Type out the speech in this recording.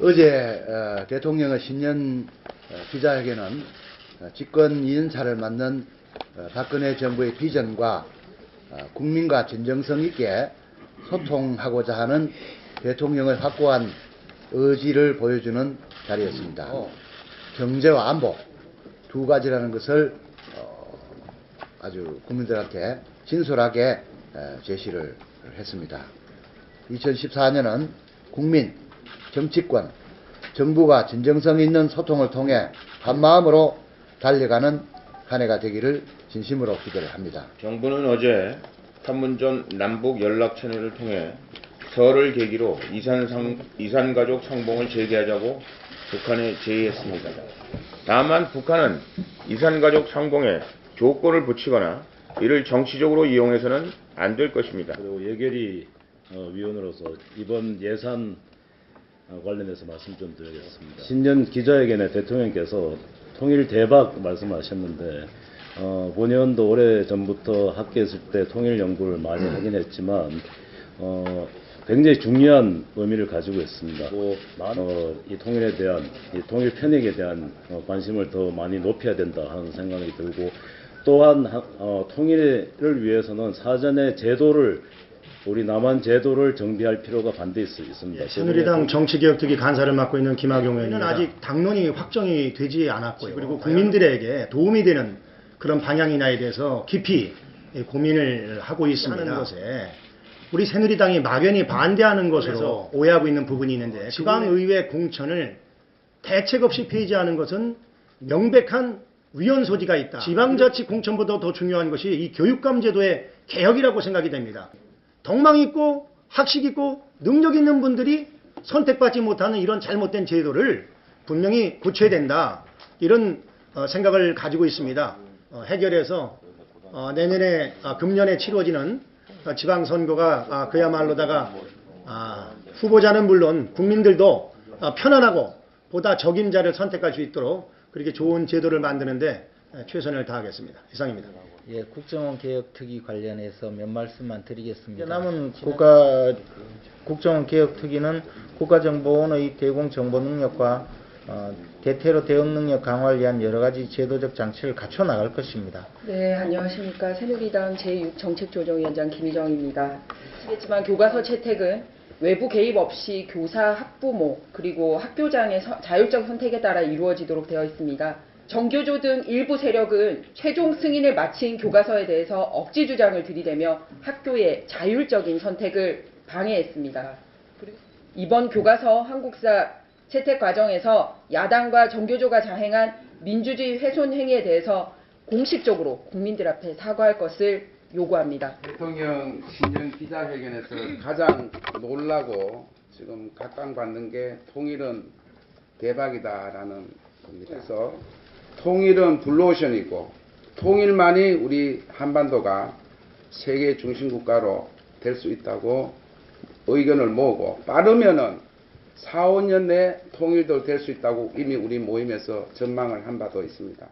어제 어, 대통령의 신년 어, 기자회견은 어, 집권 2년차를 맞는 어, 박근혜 정부의 비전과 어, 국민과 진정성 있게 소통하고자 하는 대통령의 확고한 의지를 보여주는 자리였습니다. 경제와 안보 두 가지라는 것을 어, 아주 국민들한테 진솔하게 에, 제시를 했습니다. 2014년은 국민, 정치권, 정부가 진정성 있는 소통을 통해 한 마음으로 달려가는 한 해가 되기를 진심으로 기대를 합니다. 정부는 어제 판문점 남북 연락 채널을 통해 설을 계기로 이산, 이산가족 상봉을 재개하자고 북한에 제의했습니다. 다만 북한은 이산가족 상봉에 조건을 붙이거나 이를 정치적으로 이용해서는 안 될 것입니다. 그리고 예결위 어, 위원으로서 이번 예산 어, 관련해서 말씀 좀 드리겠습니다. 신년 기자회견에 대통령께서 통일 대박 말씀하셨는데 어, 본의원도 오래 전부터 학교했을 때 통일 연구를 많이 하긴 했지만 어, 굉장히 중요한 의미를 가지고 있습니다. 또 어, 이 통일에 대한 이 통일 편익에 대한 어, 관심을 더 많이 높여야 된다 하는 생각이 들고 또한 하- 어, 통일을 위해서는 사전에 제도를 우리 남한 제도를 정비할 필요가 반드시 있습니다. 예, 새누리당 정치개혁특위 간사를 맡고 있는 김학용 의원은 아직 당론이 확정이 되지 않았고요. 그리고 국민들에게 도움이 되는 그런 방향이나에 대해서 깊이 예, 고민을 하고 있습니다. 하는 것에 우리 새누리당이 막연히 반대하는 것으로 오해하고 있는 부분이 있는데 지방의회 공천을 대책 없이 폐지하는 것은 명백한 위헌 소지가 있다. 지방자치 공천보다 더 중요한 것이 이 교육감 제도의 개혁이라고 생각이 됩니다. 덕망 있고 학식 있고 능력 있는 분들이 선택받지 못하는 이런 잘못된 제도를 분명히 고쳐야 된다. 이런 어, 생각을 가지고 있습니다. 어, 해결해서 어, 내년에 아, 금년에 치러지는 어, 지방선거가 아, 그야말로다가 아, 후보자는 물론 국민들도 아, 편안하고 보다 적임자를 선택할 수 있도록 그렇게 좋은 제도를 만드는데 에, 최선을 다하겠습니다. 이상입니다. 예, 국정원 개혁 특위 관련해서 몇 말씀만 드리겠습니다. 남은 국가 국정원 개혁 특위는 국가정보원의 대공 정보 능력과 어, 대테러 대응 능력 강화를 위한 여러 가지 제도적 장치를 갖춰 나갈 것입니다. 네, 안녕하십니까. 새누리당 제6정책조정위원장 김희정입니다. 아시겠지만 교과서 채택은 외부 개입 없이 교사, 학부모, 그리고 학교장의 서- 자율적 선택에 따라 이루어지도록 되어 있습니다. 정교조 등 일부 세력은 최종 승인을 마친 교과서에 대해서 억지 주장을 들이대며 학교의 자율적인 선택을 방해했습니다. 이번 교과서 한국사 채택 과정에서 야당과 정교조가 자행한 민주주의 훼손 행위에 대해서 공식적으로 국민들 앞에 사과할 것을 요구합니다. 대통령 신년 기자회견에서 가장 놀라고 지금 각광받는 게 통일은 대박이다라는 겁니다. 그래서 통일은 블루오션이고 통일만이 우리 한반도가 세계 중심 국가로 될 수 있다고 의견을 모으고 빠르면은 4, 5년 내에 통일도 될 수 있다고 이미 우리 모임에서 전망을 한 바도 있습니다.